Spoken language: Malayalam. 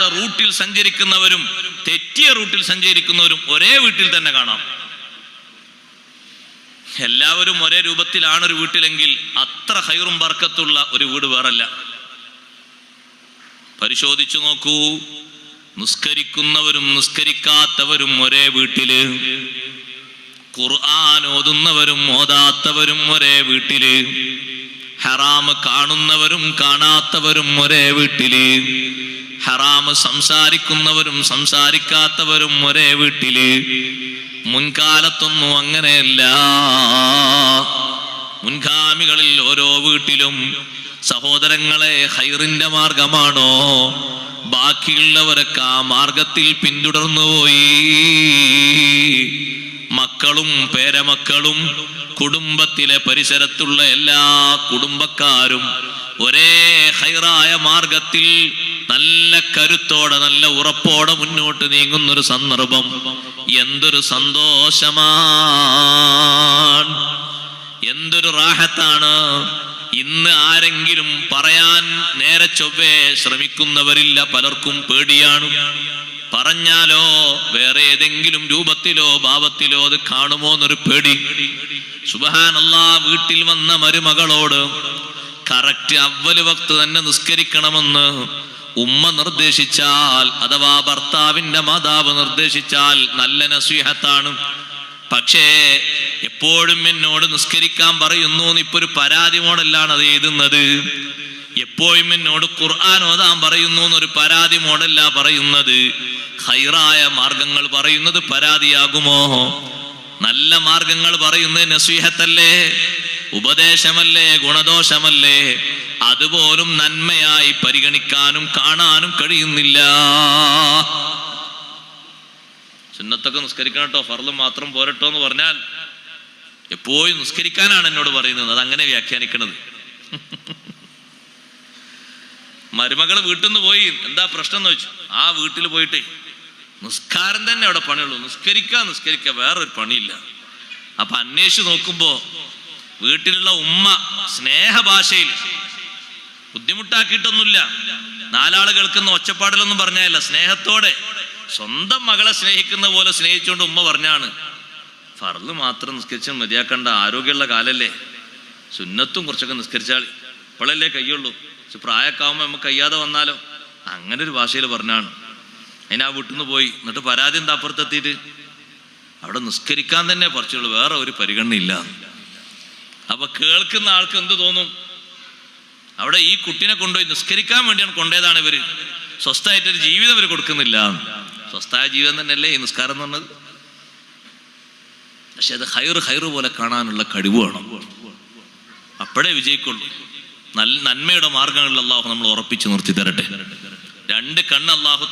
ശരിയാകാത്ത റൂട്ടിൽ സഞ്ചരിക്കുന്നവരും തെറ്റിയ റൂട്ടിൽ സഞ്ചരിക്കുന്നവരും ഒരേ വീട്ടിൽ തന്നെ കാണാം. എല്ലാവരും ഒരേ രൂപത്തിലാണ് ഒരു വീട്ടിലെങ്കിൽ അത്ര ഹൈറും ബർക്കത്തുള്ള ഒരു വീട് വേറല്ല. പരിശോധിച്ചു നോക്കൂ. നിസ്കരിക്കുന്നവരും നിസ്കരിക്കാത്തവരും ഒരേ വീട്ടിൽ. ഖുർആൻ ഓതുന്നവരും ഓതാത്തവരും ഒരേ വീട്ടിൽ. ഹറാമ് കാണുന്നവരും കാണാത്തവരും ഒരേ വീട്ടിൽ. ഹറാമ് സംസാരിക്കുന്നവരും സംസാരിക്കാത്തവരും ഒരേ വീട്ടിൽ. മുൻകാലത്തൊന്നും അങ്ങനെയല്ല. മുൻഗാമികളിൽ ഓരോ വീട്ടിലും സഹോദരങ്ങളെ ഹൈറിന്റെ മാർഗമാണോ? ബാക്കിയുള്ളവരൊക്കെ ആ മാർഗത്തിൽ പിന്തുടർന്നു പോയി. മക്കളും പേരമക്കളും കുടുംബത്തിലെ പരിസരത്തുള്ള എല്ലാ കുടുംബക്കാരും ഒരേ ഹൈറായ മാർഗത്തിൽ നല്ല കരുത്തോടെ നല്ല ഉറപ്പോടെ മുന്നോട്ട് നീങ്ങുന്നൊരു സന്ദർഭം. എന്തൊരു സന്തോഷമാണ്. എന്തൊരു റാഹത്താണ്. ഇന്ന് ആരെങ്കിലും പറയാൻ നേരെ ചൊവ്വേ ശ്രമിക്കുന്നവരില്ല പലർക്കും പേടിയാണ്. പറഞ്ഞാലോ വേറെ ഏതെങ്കിലും രൂപത്തിലോ ഭാവത്തിലോ അത് കാണുമോ എന്നൊരു പേടി. സുബഹാനല്ലാ വീട്ടിൽ വന്ന മരുമകളോട് കറക്റ്റ് അവൽ വക്ത് തന്നെ നിസ്കരിക്കണമെന്ന് ഉമ്മ നിർദ്ദേശിച്ചാൽ അഥവാ ഭർത്താവിന്റെ മാതാവ് നിർദ്ദേശിച്ചാൽ നല്ല നസീഹത്താണ്. പക്ഷേ എപ്പോഴും എന്നോട് നിസ്കരിക്കാൻ പറയുന്നു ഇപ്പൊ ഒരു പരാതി മോഡലാണ് അത് എഴുതുന്നത്. എപ്പോഴും എന്നോട് ഖുർആൻ ഓതാൻ പറയുന്നു എന്നൊരു പരാതി മോഡല്ല പറയുന്നത്. ഹൈറായ മാർഗങ്ങൾ പറയുന്നത് പരാതിയാകുമോ? നല്ല മാർഗങ്ങൾ പറയുന്നത് നസീഹത്തല്ലേ? ഉപദേശമല്ലേ? ഗുണദോഷമല്ലേ? അതുപോലും നന്മയായി പരിഗണിക്കാനും കാണാനും കഴിയുന്നില്ല. സുന്നത്തൊക്കെ നിസ്കരിക്കണം കേട്ടോ ഫർൾ മാത്രം പോരട്ടോ എന്ന് പറഞ്ഞാൽ എപ്പോഴും നിസ്കരിക്കാനാണ് എന്നോട് പറയുന്നത് അതങ്ങനെ വ്യാഖ്യാനിക്കണത്. മരുമകൾ വീട്ടിൽ നിന്ന് പോയി എന്താ പ്രശ്നം എന്ന് വെച്ചു ആ വീട്ടിൽ പോയിട്ട് നിസ്കാരം തന്നെ അവിടെ പണിയുള്ളൂ. നിസ്കരിക്കുക നിസ്കരിക്കുക വേറൊരു പണിയില്ല. അപ്പൊ അന്വേഷിച്ച് നോക്കുമ്പോ വീട്ടിലുള്ള ഉമ്മ സ്നേഹഭാഷയിൽ ബുദ്ധിമുട്ടാക്കിയിട്ടൊന്നുമില്ല. നാലാൾ കേൾക്കുന്ന ഒച്ചപ്പാടിലൊന്നും പറഞ്ഞല്ല സ്നേഹത്തോടെ. സ്വന്തം മകളെ സ്നേഹിക്കുന്ന പോലെ സ്നേഹിച്ചുകൊണ്ട് ഉമ്മ പറഞ്ഞാണ്. ഫർൾ മാത്രം നിസ്കരിച്ച് മതിയാക്കേണ്ട ആരോഗ്യമുള്ള കാലല്ലേ? സുന്നത്തും കുറച്ചൊക്കെ നിസ്കരിച്ചാൽ ഇപ്പോഴല്ലേ കയ്യുള്ളൂ. പക്ഷെ പ്രായക്കാവുമ്പോൾ നമുക്ക് കയ്യാതെ വന്നാലോ? അങ്ങനെ ഒരു ഭാഷയിൽ പറഞ്ഞാണ്. അതിനാ വീട്ടിൽ നിന്ന് പോയി. എന്നിട്ട് പരാതി എന്താ അപ്പുറത്തെത്തിയിട്ട്? അവിടെ നിസ്കരിക്കാൻ തന്നെ പറിച്ചുള്ളൂ. വേറെ ഒരു പരിഗണനയില്ല. അപ്പൊ കേൾക്കുന്ന ആൾക്ക് എന്ത് തോന്നും? അവിടെ ഈ കുട്ടിനെ കൊണ്ടുപോയി നിസ്കരിക്കാൻ വേണ്ടിയാണ് കൊണ്ടേതാണ് ഇവർ. സ്വസ്ഥമായിട്ടൊരു ജീവിതം ഇവർ കൊടുക്കുന്നില്ല. സ്വസ്ഥായ ജീവിതം തന്നെയല്ലേ ഈ നിസ്കാരം എന്ന് പറഞ്ഞത്? പക്ഷെ അത് ഹൈർ ഹൈർ പോലെ കാണാനുള്ള കഴിവ് വേണം. അപ്പോഴേ വിജയിക്കുള്ളൂ. നല്ല നന്മയുടെ മാർഗങ്ങളിൽ അള്ളാഹു നമ്മൾ ഉറപ്പിച്ചു നിർത്തി തരട്ടെ രണ്ട് കണ്ണ് അള്ളാഹു